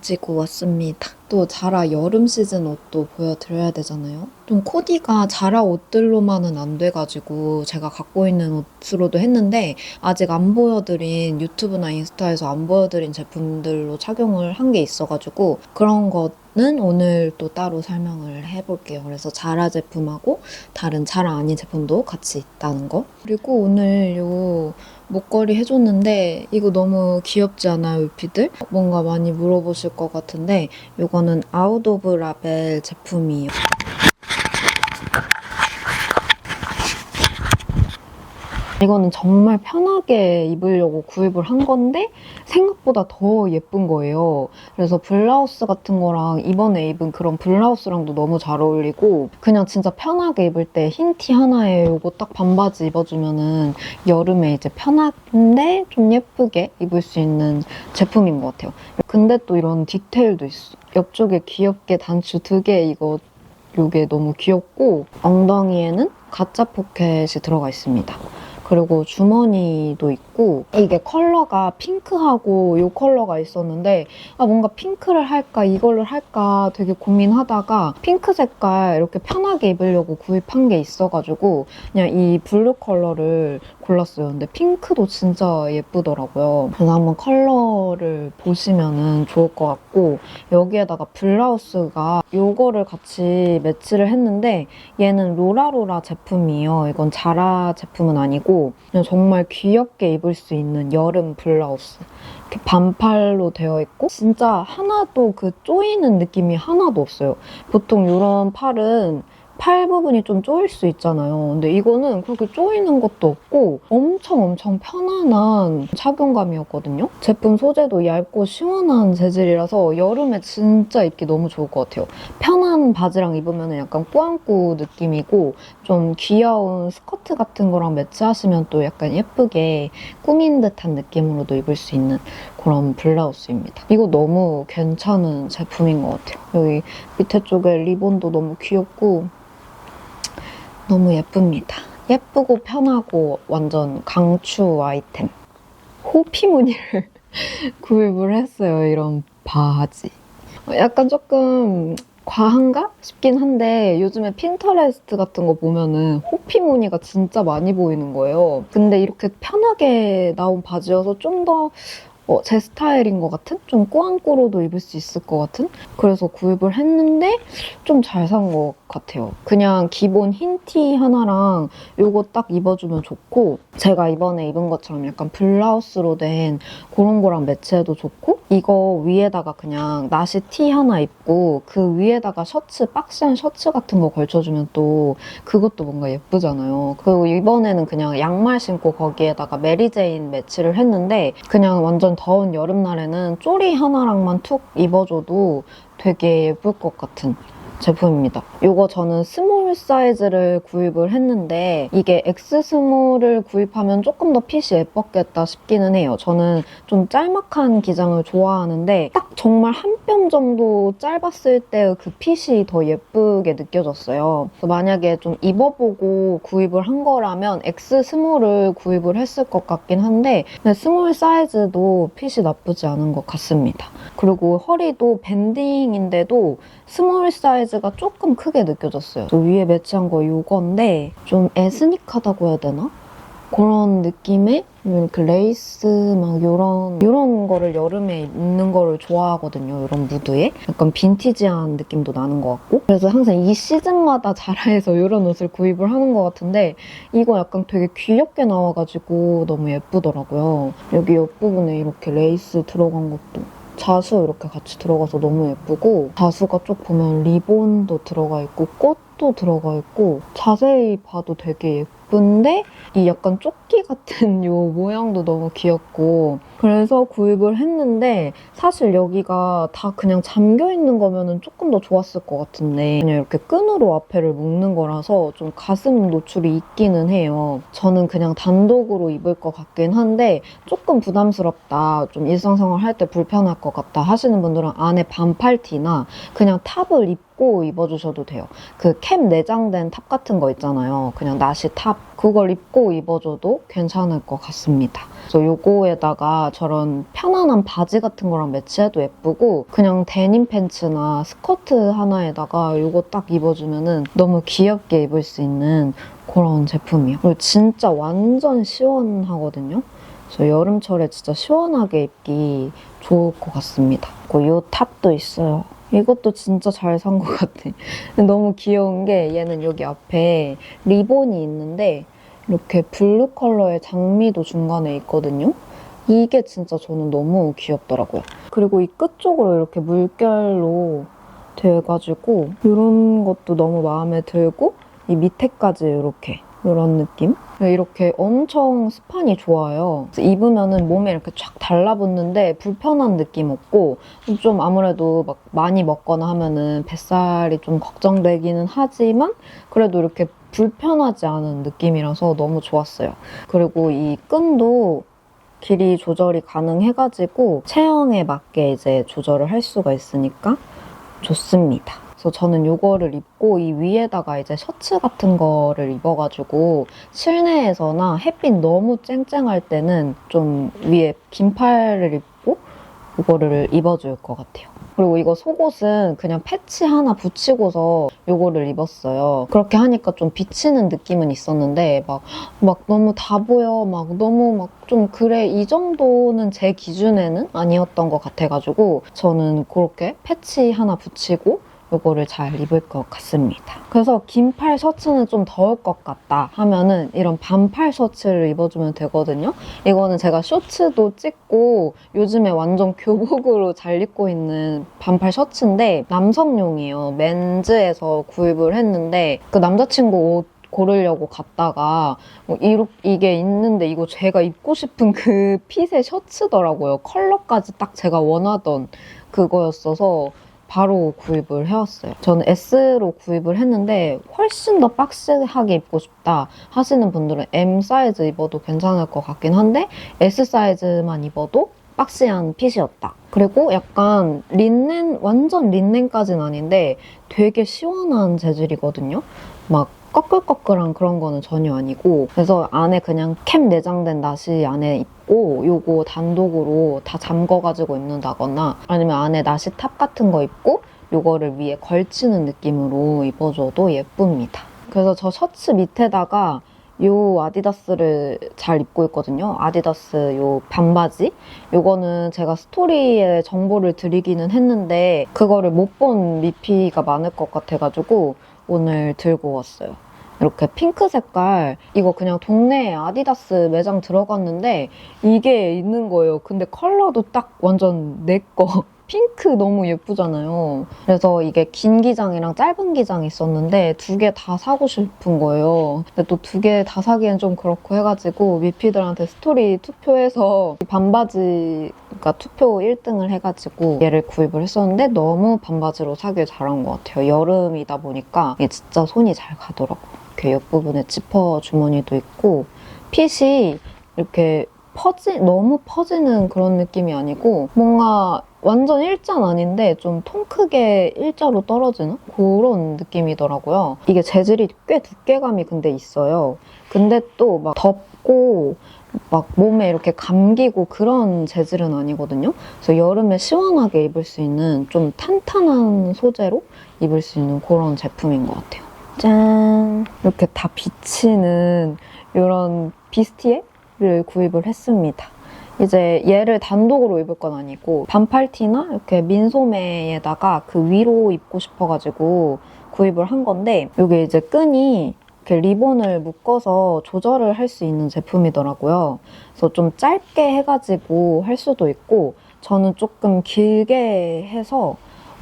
가지고 왔습니다. 또 자라 여름 시즌 옷도 보여드려야 되잖아요. 좀 코디가 자라 옷들로만은 안 돼가지고 제가 갖고 있는 옷으로도 했는데 아직 안 보여드린 유튜브나 인스타에서 안 보여드린 제품들로 착용을 한 게 있어가지고 그런 거 는 오늘 또 따로 설명을 해볼게요. 그래서 자라 제품하고 다른 자라 아닌 제품도 같이 있다는 거. 그리고 오늘 요 목걸이 해줬는데 이거 너무 귀엽지 않아요, 울피들? 뭔가 많이 물어보실 것 같은데 이거는 아웃 오브 라벨 제품이에요. 이거는 정말 편하게 입으려고 구입을 한 건데 생각보다 더 예쁜 거예요. 그래서 블라우스 같은 거랑 이번에 입은 그런 블라우스랑도 너무 잘 어울리고 그냥 진짜 편하게 입을 때 흰 티 하나에 이거 딱 반바지 입어주면은 여름에 이제 편한데 좀 예쁘게 입을 수 있는 제품인 것 같아요. 근데 또 이런 디테일도 있어. 옆쪽에 귀엽게 단추 두 개 이거 요게 너무 귀엽고 엉덩이에는 가짜 포켓이 들어가 있습니다. 그리고 주머니도 있고 이게 컬러가 핑크하고 이 컬러가 있었는데 아 뭔가 핑크를 할까 이걸로 할까 되게 고민하다가 핑크 색깔 이렇게 편하게 입으려고 구입한 게 있어가지고 그냥 이 블루 컬러를 골랐어요. 근데 핑크도 진짜 예쁘더라고요. 그래서 한번 컬러를 보시면은 좋을 것 같고 여기에다가 블라우스가 요거를 같이 매치를 했는데 얘는 로라로라 제품이에요. 이건 자라 제품은 아니고 그냥 정말 귀엽게 입을 수 있는 여름 블라우스. 이렇게 반팔로 되어 있고 진짜 하나도 그 쪼이는 느낌이 하나도 없어요. 보통 이런 팔은 팔 부분이 좀 쪼일 수 있잖아요. 근데 이거는 그렇게 쪼이는 것도 없고 엄청 엄청 편안한 착용감이었거든요. 제품 소재도 얇고 시원한 재질이라서 여름에 진짜 입기 너무 좋을 것 같아요. 편한 바지랑 입으면 약간 꾸안꾸 느낌이고 좀 귀여운 스커트 같은 거랑 매치하시면 또 약간 예쁘게 꾸민 듯한 느낌으로도 입을 수 있는 그런 블라우스입니다. 이거 너무 괜찮은 제품인 것 같아요. 여기 밑에 쪽에 리본도 너무 귀엽고 너무 예쁩니다. 예쁘고 편하고 완전 강추 아이템. 호피 무늬를 구입을 했어요. 이런 바지. 약간 조금 과한가 싶긴 한데 요즘에 핀터레스트 같은 거 보면은 호피 무늬가 진짜 많이 보이는 거예요. 근데 이렇게 편하게 나온 바지여서 좀 더 어, 제 스타일인 것 같은? 좀 꾸안꾸로도 입을 수 있을 것 같은? 그래서 구입을 했는데 좀 잘 산 것 같아요. 그냥 기본 흰 티 하나랑 요거 딱 입어주면 좋고 제가 이번에 입은 것처럼 약간 블라우스로 된 그런 거랑 매치해도 좋고 이거 위에다가 그냥 나시 티 하나 입고 그 위에다가 셔츠, 박시한 셔츠 같은 거 걸쳐주면 또 그것도 뭔가 예쁘잖아요. 그리고 이번에는 그냥 양말 신고 거기에다가 메리제인 매치를 했는데 그냥 완전 더운 여름날에는 쪼리 하나랑만 툭 입어줘도 되게 예쁠 것 같은 제품입니다. 이거 저는 스몰 사이즈를 구입을 했는데 이게 X 스몰을 구입하면 조금 더 핏이 예뻤겠다 싶기는 해요. 저는 좀 짤막한 기장을 좋아하는데 딱 정말 한 뼘 정도 짧았을 때그 핏이 더 예쁘게 느껴졌어요. 만약에 좀 입어보고 구입을 한 거라면 X 스몰을 구입을 했을 것 같긴 한데 스몰 사이즈도 핏이 나쁘지 않은 것 같습니다. 그리고 허리도 밴딩인데도 스몰 사이즈 가 조금 크게 느껴졌어요. 또 위에 매치한 거 이건데 좀 에스닉하다고 해야 되나? 그런 느낌의 이렇게 레이스 막 이런 이런 거를 여름에 입는 거를 좋아하거든요. 이런 무드에 약간 빈티지한 느낌도 나는 것 같고 그래서 항상 이 시즌마다 자라에서 이런 옷을 구입을 하는 것 같은데 이거 약간 되게 귀엽게 나와가지고 너무 예쁘더라고요. 여기 옆부분에 이렇게 레이스 들어간 것도 자수 이렇게 같이 들어가서 너무 예쁘고 자수가 쭉 보면 리본도 들어가 있고 꽃도 들어가 있고 자세히 봐도 되게 예쁜데 이 약간 조끼 같은 요 모양도 너무 귀엽고 그래서 구입을 했는데 사실 여기가 다 그냥 잠겨 있는 거면은 조금 더 좋았을 것 같은데 그냥 이렇게 끈으로 앞에를 묶는 거라서 좀 가슴 노출이 있기는 해요. 저는 그냥 단독으로 입을 것 같긴 한데 조금 부담스럽다, 좀 일상생활 할 때 불편할 것 같다 하시는 분들은 안에 반팔티나 그냥 탑을 입고 입어주셔도 돼요. 그 캡 내장된 탑 같은 거 있잖아요. 그냥 나시 탑 그걸 입고 입어줘도 괜찮을 것 같습니다. 그래서 요거에다가 저런 편안한 바지 같은 거랑 매치해도 예쁘고 그냥 데님 팬츠나 스커트 하나에다가 요거 딱 입어주면은 너무 귀엽게 입을 수 있는 그런 제품이에요. 그리고 진짜 완전 시원하거든요. 그래서 여름철에 진짜 시원하게 입기 좋을 것 같습니다. 그리고 이 탑도 있어요. 이것도 진짜 잘 산 것 같아. 너무 귀여운 게 얘는 여기 앞에 리본이 있는데 이렇게 블루 컬러의 장미도 중간에 있거든요. 이게 진짜 저는 너무 귀엽더라고요. 그리고 이 끝 쪽으로 이렇게 물결로 돼가지고 이런 것도 너무 마음에 들고 이 밑에까지 이렇게 이런 느낌? 이렇게 엄청 스판이 좋아요. 입으면은 몸에 이렇게 쫙 달라붙는데 불편한 느낌 없고 좀 아무래도 막 많이 먹거나 하면은 뱃살이 좀 걱정되기는 하지만 그래도 이렇게 불편하지 않은 느낌이라서 너무 좋았어요. 그리고 이 끈도 길이 조절이 가능해가지고 체형에 맞게 이제 조절을 할 수가 있으니까 좋습니다. 그래서 저는 이거를 입고 이 위에다가 이제 셔츠 같은 거를 입어가지고 실내에서나 햇빛 너무 쨍쨍할 때는 좀 위에 긴팔을 입고 이거를 입어줄 것 같아요. 그리고 이거 속옷은 그냥 패치 하나 붙이고서 이거를 입었어요. 그렇게 하니까 좀 비치는 느낌은 있었는데 막, 막 너무 다 보여. 막 너무 막 좀 그래. 이 정도는 제 기준에는 아니었던 것 같아가지고 저는 그렇게 패치 하나 붙이고 이거를 잘 입을 것 같습니다. 그래서 긴팔 셔츠는 좀 더울 것 같다 하면은 이런 반팔 셔츠를 입어주면 되거든요. 이거는 제가 쇼츠도 찍고 요즘에 완전 교복으로 잘 입고 있는 반팔 셔츠인데 남성용이에요. 맨즈에서 구입을 했는데 그 남자친구 옷 고르려고 갔다가 뭐 이렇- 이게 있는데 이거 제가 입고 싶은 그 핏의 셔츠더라고요. 컬러까지 딱 제가 원하던 그거였어서 바로 구입을 해왔어요. 저는 S로 구입을 했는데 훨씬 더 박스하게 입고 싶다 하시는 분들은 M 사이즈 입어도 괜찮을 것 같긴 한데 S 사이즈만 입어도 박시한 핏이었다. 그리고 약간 린넨, 완전 린넨까지는 아닌데 되게 시원한 재질이거든요. 막 꺼끌꺼끌한 그런 거는 전혀 아니고 그래서 안에 그냥 캡 내장된 나시 안에 입고 요거 단독으로 다 잠궈 가지고 입는다거나 아니면 안에 나시 탑 같은 거 입고 요거를 위에 걸치는 느낌으로 입어줘도 예쁩니다. 그래서 저 셔츠 밑에다가 요 아디다스를 잘 입고 있거든요. 아디다스 요 반바지. 요거는 제가 스토리에 정보를 드리기는 했는데 그거를 못 본 미피가 많을 것 같아가지고 오늘 들고 왔어요. 이렇게 핑크 색깔 이거 그냥 동네 아디다스 매장 들어갔는데 이게 있는 거예요. 근데 컬러도 딱 완전 내 거. 핑크 너무 예쁘잖아요. 그래서 이게 긴 기장이랑 짧은 기장이 있었는데 두 개 다 사고 싶은 거예요. 근데 또 두 개 다 사기엔 좀 그렇고 해가지고 미피들한테 스토리 투표해서 반바지가 투표 1등을 해가지고 얘를 구입을 했었는데 너무 반바지로 사길 잘한 것 같아요. 여름이다 보니까 이게 진짜 손이 잘 가더라고요. 이렇게 옆부분에 지퍼 주머니도 있고 핏이 이렇게 퍼지 너무 퍼지는 그런 느낌이 아니고 뭔가 완전 일자는 아닌데 좀 통 크게 일자로 떨어지는 그런 느낌이더라고요. 이게 재질이 꽤 두께감이 근데 있어요. 근데 또 막 덥고 막 몸에 이렇게 감기고 그런 재질은 아니거든요. 그래서 여름에 시원하게 입을 수 있는 좀 탄탄한 소재로 입을 수 있는 그런 제품인 것 같아요. 짠! 이렇게 다 비치는 이런 비스티에를 구입을 했습니다. 이제 얘를 단독으로 입을 건 아니고 반팔 티나 이렇게 민소매에다가 그 위로 입고 싶어가지고 구입을 한 건데 이게 이제 끈이 이렇게 리본을 묶어서 조절을 할 수 있는 제품이더라고요. 그래서 좀 짧게 해가지고 할 수도 있고 저는 조금 길게 해서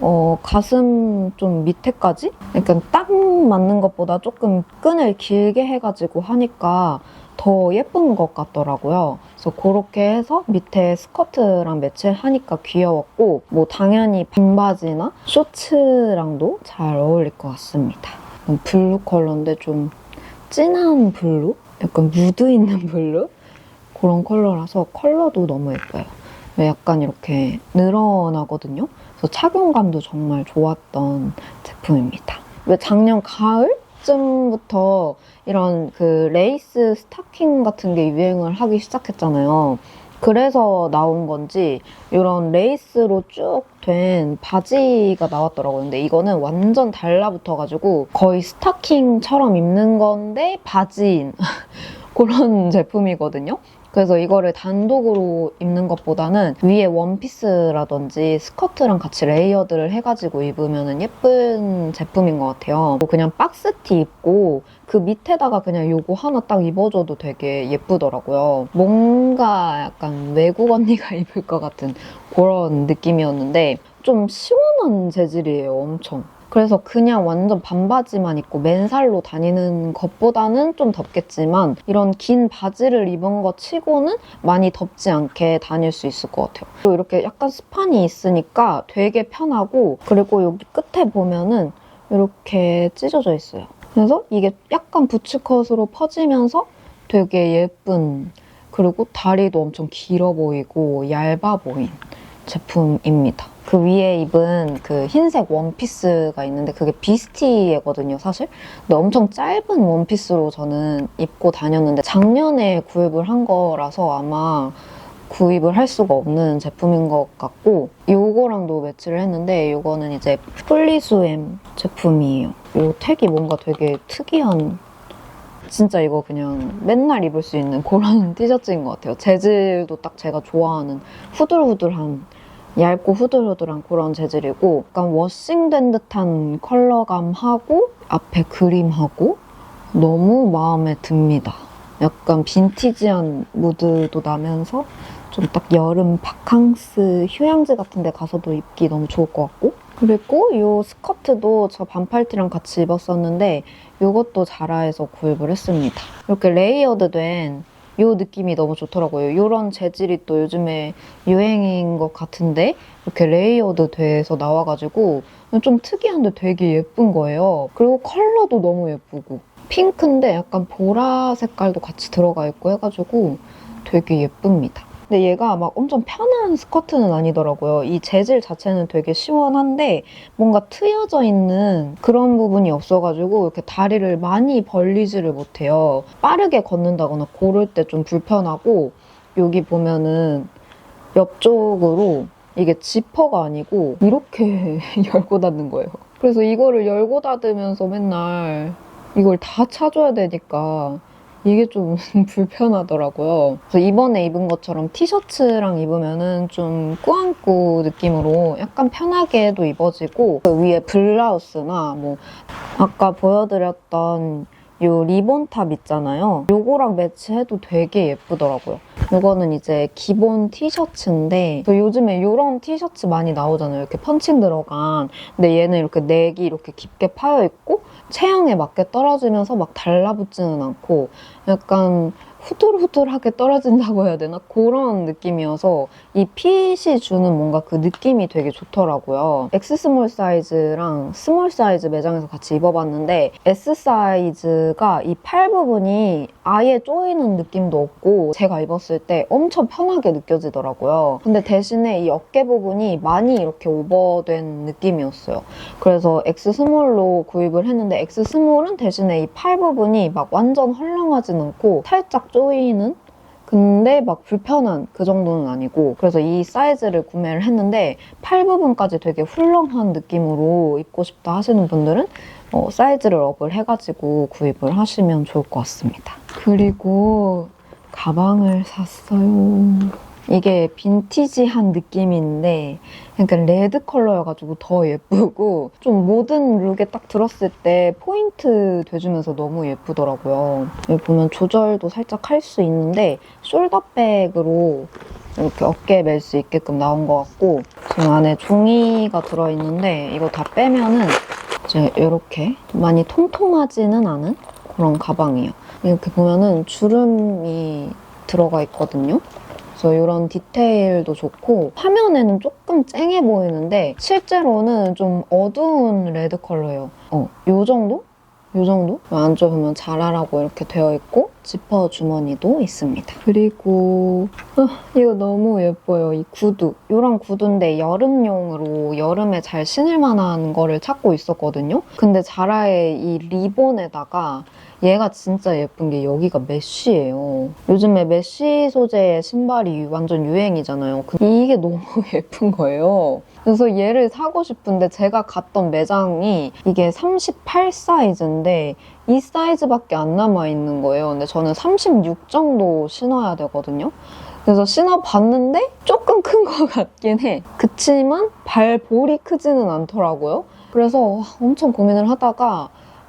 어, 가슴 좀 밑에까지? 그러니까 딱 맞는 것보다 조금 끈을 길게 해가지고 하니까 더 예쁜 것 같더라고요. 그래서 그렇게 해서 밑에 스커트랑 매치하니까 귀여웠고, 뭐 당연히 반바지나 쇼츠랑도 잘 어울릴 것 같습니다. 음, 블루 컬러인데 좀 진한 블루? 약간 무드 있는 블루? 그런 컬러라서 컬러도 너무 예뻐요. 약간 이렇게 늘어나거든요. 그래서 착용감도 정말 좋았던 제품입니다. 왜 작년 가을? 때쯤부터 이런 그 레이스 스타킹 같은 게 유행을 하기 시작했잖아요. 그래서 나온 건지 이런 레이스로 쭉 된 바지가 나왔더라고요. 근데 이거는 완전 달라붙어가지고 거의 스타킹처럼 입는 건데 바지인 그런 제품이거든요. 그래서 이거를 단독으로 입는 것보다는 위에 원피스라든지 스커트랑 같이 레이어드를 해가지고 입으면 예쁜 제품인 것 같아요. 뭐 그냥 박스티 입고 그 밑에다가 그냥 요거 하나 딱 입어줘도 되게 예쁘더라고요. 뭔가 약간 외국 언니가 입을 것 같은 그런 느낌이었는데 좀 시원한 재질이에요, 엄청. 그래서 그냥 완전 반바지만 입고 맨살로 다니는 것보다는 좀 덥겠지만 이런 긴 바지를 입은 것 치고는 많이 덥지 않게 다닐 수 있을 것 같아요. 그리고 이렇게 약간 스판이 있으니까 되게 편하고 그리고 여기 끝에 보면은 이렇게 찢어져 있어요. 그래서 이게 약간 부츠컷으로 퍼지면서 되게 예쁜 그리고 다리도 엄청 길어 보이고 얇아 보인 제품입니다. 그 위에 입은 그 흰색 원피스가 있는데 그게 비스티거든요, 사실. 근데 엄청 짧은 원피스로 저는 입고 다녔는데 작년에 구입을 한 거라서 아마 구입을 할 수가 없는 제품인 것 같고 요거랑도 매치를 했는데 요거는 이제 플리수엠 제품이에요. 요 택이 뭔가 되게 특이한 진짜 이거 그냥 맨날 입을 수 있는 그런 티셔츠인 것 같아요. 재질도 딱 제가 좋아하는 후들후들한 얇고 후들후들한 그런 재질이고 약간 워싱된 듯한 컬러감하고 앞에 그림하고 너무 마음에 듭니다. 약간 빈티지한 무드도 나면서 좀 딱 여름 바캉스 휴양지 같은 데 가서도 입기 너무 좋을 것 같고 그리고 이 스커트도 저 반팔티랑 같이 입었었는데 이것도 자라에서 구입을 했습니다. 이렇게 레이어드 된 이 느낌이 너무 좋더라고요. 이런 재질이 또 요즘에 유행인 것 같은데 이렇게 레이어드 돼서 나와가지고 좀 특이한데 되게 예쁜 거예요. 그리고 컬러도 너무 예쁘고 핑크인데 약간 보라 색깔도 같이 들어가 있고 해가지고 되게 예쁩니다. 근데 얘가 막 엄청 편한 스커트는 아니더라고요. 이 재질 자체는 되게 시원한데 뭔가 트여져 있는 그런 부분이 없어가지고 이렇게 다리를 많이 벌리지를 못해요. 빠르게 걷는다거나 고를 때 좀 불편하고 여기 보면은 옆쪽으로 이게 지퍼가 아니고 이렇게 열고 닫는 거예요. 그래서 이거를 열고 닫으면서 맨날 이걸 다 차줘야 되니까 이게 좀 불편하더라고요. 그래서 이번에 입은 것처럼 티셔츠랑 입으면은 좀 꾸안꾸 느낌으로 약간 편하게도 입어지고 그 위에 블라우스나 뭐 아까 보여드렸던 요 리본탑 있잖아요. 요거랑 매치해도 되게 예쁘더라고요. 요거는 이제 기본 티셔츠인데 저 요즘에 요런 티셔츠 많이 나오잖아요. 이렇게 펀칭 들어간. 근데 얘는 이렇게 넥이 이렇게 깊게 파여 있고 체형에 맞게 떨어지면서 막 달라붙지는 않고 약간 후들후들하게 떨어진다고 해야 되나? 그런 느낌이어서 이 핏이 주는 뭔가 그 느낌이 되게 좋더라고요. X 스몰 사이즈랑 스몰 사이즈 매장에서 같이 입어봤는데 S 사이즈가 이 팔 부분이 아예 조이는 느낌도 없고 제가 입었을 때 엄청 편하게 느껴지더라고요. 근데 대신에 이 어깨 부분이 많이 이렇게 오버된 느낌이었어요. 그래서 X 스몰로 구입을 했는데 X 스몰은 대신에 이 팔 부분이 막 완전 헐렁하진 않고 살짝 조이는 근데 막 불편한 그 정도는 아니고 그래서 이 사이즈를 구매를 했는데 팔 부분까지 되게 훌렁한 느낌으로 입고 싶다 하시는 분들은 어, 사이즈를 업을 해가지고 구입을 하시면 좋을 것 같습니다. 그리고 가방을 샀어요. 이게 빈티지한 느낌인데 약간 레드 컬러여가지고 더 예쁘고 좀 모든 룩에 딱 들었을 때 포인트 돼주면서 너무 예쁘더라고요. 여기 보면 조절도 살짝 할 수 있는데 숄더백으로 이렇게 어깨에 멜 수 있게끔 나온 것 같고 지금 안에 종이가 들어있는데 이거 다 빼면은 이제 이렇게 많이 통통하지는 않은 그런 가방이에요. 이렇게 보면은 주름이 들어가 있거든요. 그래서 이런 디테일도 좋고 화면에는 조금 쨍해 보이는데 실제로는 좀 어두운 레드 컬러예요. 어, 요 정도? 이 정도? 안쪽에 보면 자라라고 이렇게 되어 있고 지퍼 주머니도 있습니다. 그리고 아, 이거 너무 예뻐요. 이 구두. 이런 구두인데 여름용으로 여름에 잘 신을 만한 거를 찾고 있었거든요. 근데 자라의 이 리본에다가 얘가 진짜 예쁜 게 여기가 메쉬예요. 요즘에 메쉬 소재의 신발이 완전 유행이잖아요. 그- 이게 너무 예쁜 거예요. 그래서 얘를 사고 싶은데 제가 갔던 매장이 이게 38 사이즈인데 이 사이즈밖에 안 남아 있는 거예요. 근데 저는 36 정도 신어야 되거든요. 그래서 신어봤는데 조금 큰 것 같긴 해. 그치만 발볼이 크지는 않더라고요. 그래서 와, 엄청 고민을 하다가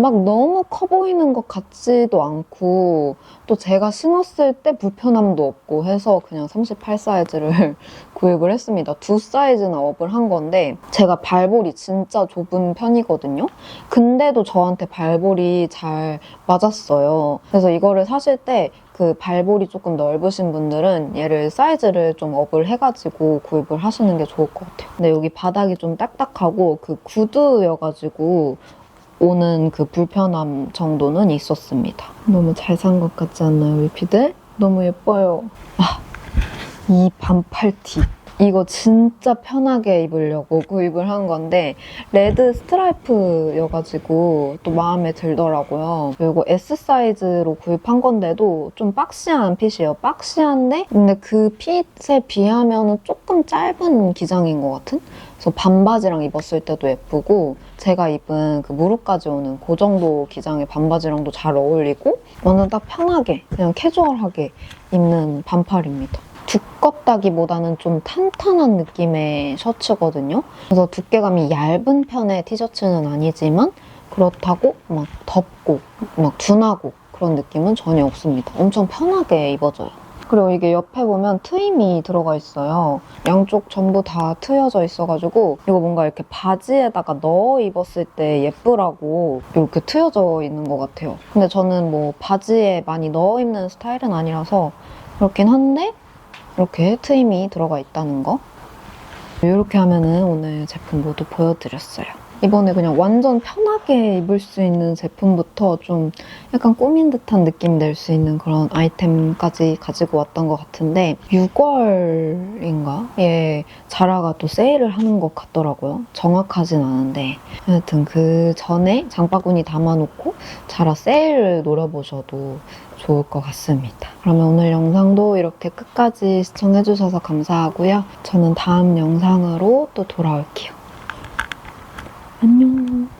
막 너무 커 보이는 것 같지도 않고 또 제가 신었을 때 불편함도 없고 해서 그냥 38 사이즈를 구입을 했습니다. 두 사이즈나 업을 한 건데 제가 발볼이 진짜 좁은 편이거든요. 근데도 저한테 발볼이 잘 맞았어요. 그래서 이거를 사실 때 그 발볼이 조금 넓으신 분들은 얘를 사이즈를 좀 업을 해가지고 구입을 하시는 게 좋을 것 같아요. 근데 여기 바닥이 좀 딱딱하고 그 구두여가지고 오는 그 불편함 정도는 있었습니다. 너무 잘 산 것 같지 않나요, 위피들? 너무 예뻐요. 아, 이 반팔 티. 이거 진짜 편하게 입으려고 구입을 한 건데 레드 스트라이프여가지고 또 마음에 들더라고요. 그리고 S 사이즈로 구입한 건데도 좀 박시한 핏이에요. 박시한데 근데 그 핏에 비하면 조금 짧은 기장인 것 같은? 그래서 반바지랑 입었을 때도 예쁘고 제가 입은 그 무릎까지 오는 그 정도 기장의 반바지랑도 잘 어울리고 완전 딱 편하게 그냥 캐주얼하게 입는 반팔입니다. 두껍다기보다는 좀 탄탄한 느낌의 셔츠거든요. 그래서 두께감이 얇은 편의 티셔츠는 아니지만 그렇다고 막 덥고 막 둔하고 그런 느낌은 전혀 없습니다. 엄청 편하게 입어져요. 그리고 이게 옆에 보면 트임이 들어가 있어요. 양쪽 전부 다 트여져 있어가지고 이거 뭔가 이렇게 바지에다가 넣어 입었을 때 예쁘라고 이렇게 트여져 있는 것 같아요. 근데 저는 뭐 바지에 많이 넣어 입는 스타일은 아니라서 그렇긴 한데 이렇게 트임이 들어가 있다는 거. 이렇게 하면은 오늘 제품 모두 보여드렸어요. 이번에 그냥 완전 편하게 입을 수 있는 제품부터 좀 약간 꾸민 듯한 느낌 낼 수 있는 그런 아이템까지 가지고 왔던 것 같은데 6월인가? 예, 자라가 또 세일을 하는 것 같더라고요. 정확하진 않은데 하여튼 그 전에 장바구니 담아놓고 자라 세일을 노려보셔도 좋을 것 같습니다. 그러면 오늘 영상도 이렇게 끝까지 시청해주셔서 감사하고요. 저는 다음 영상으로 또 돌아올게요. 안녕.